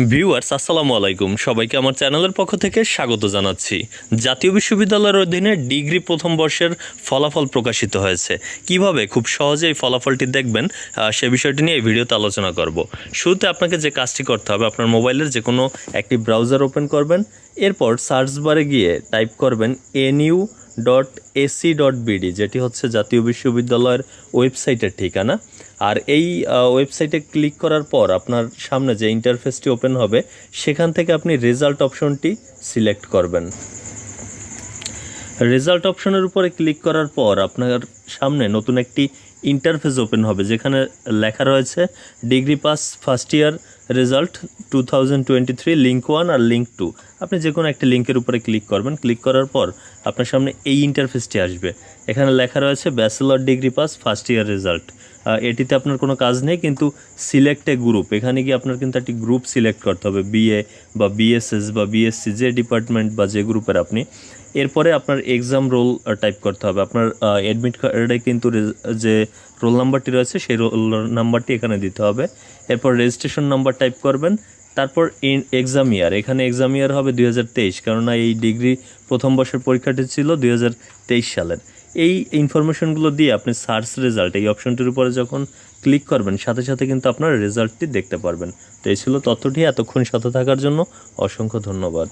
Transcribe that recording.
Viewers, আসসালামু আলাইকুম। সবাইকে আমার চ্যানেলের পক্ষ থেকে স্বাগত জানাচ্ছি। জাতীয় বিশ্ববিদ্যালয়ের অধীনে ডিগ্রি প্রথম বর্ষের ফলাফল প্রকাশিত হয়েছে। কীভাবে খুব সহজে এই ফলাফলটি দেখবেন সে বিষয়টি নিয়ে এই ভিডিওতে আলোচনা করব। শুরুতে আপনাকে যে কাজটি করতে হবে, আপনার মোবাইলের যে কোনো একটি ব্রাউজার ওপেন করবেন। এরপর সার্চ বারে গিয়ে টাইপ করবেন NU dot AC dot BD যেটি হচ্ছে জাতীয় বিশ্ববিদ্যালয়ের ওয়েবসাইটের ঠিকানা। আর এই ওয়েবসাইটে ক্লিক করার পর আপনার সামনে যে ইন্টারফেসটি ওপেন হবে, সেখান থেকে আপনি রেজাল্ট অপশনটি সিলেক্ট করবেন। রেজাল্ট অপশনের উপরে ক্লিক করার পর আপনার সামনে নতুন একটি ইন্টারফেস ওপেন হবে, যেখানে লেখা রয়েছে degree pass first year result two thousand twenty three link one আর লিঙ্ক টু আপনি যে কোনো একটি লিঙ্কের উপরে ক্লিক করবেন। ক্লিক করার পর আপনার সামনে এই ইন্টারফেসটি আসবে। এখানে লেখা রয়েছে bachelor degree pass first year result এটিতে আপনার কোনো কাজ নেই, কিন্তু সিলেক্ট এ গ্রুপ এখানে গিয়ে আপনার কিন্তু একটি গ্রুপ সিলেক্ট করতে হবে। বিএ বা বিএসএস বা বিএসসি যে ডিপার্টমেন্ট বা যে গ্রুপের আপনি। এরপরে আপনার এক্সাম রোল টাইপ করতে হবে। আপনার অ্যাডমিট কার্ডে কিন্তু যে রোল নাম্বারটি রয়েছে, সেই রোল নাম্বারটি এখানে দিতে হবে। এরপর রেজিস্ট্রেশন নাম্বার টাইপ করবেন। তারপর ইন এক্সাম ইয়ার এখানে এক্সাম ইয়ার হবে দুই হাজার তেইশ, কেননা এই ডিগ্রি প্রথম বর্ষের পরীক্ষাটি ছিল দুই হাজার তেইশ সালের। এই ইনফরমেশনগুলো দিয়ে আপনি সার্চ রেজাল্ট এই অপশনটির উপরে যখন ক্লিক করবেন, সাথে সাথে কিন্তু আপনার রেজাল্টটি দেখতে পারবেন। তো এই ছিল তথ্যটি, এতক্ষণ সাথে থাকার জন্য অসংখ্য ধন্যবাদ।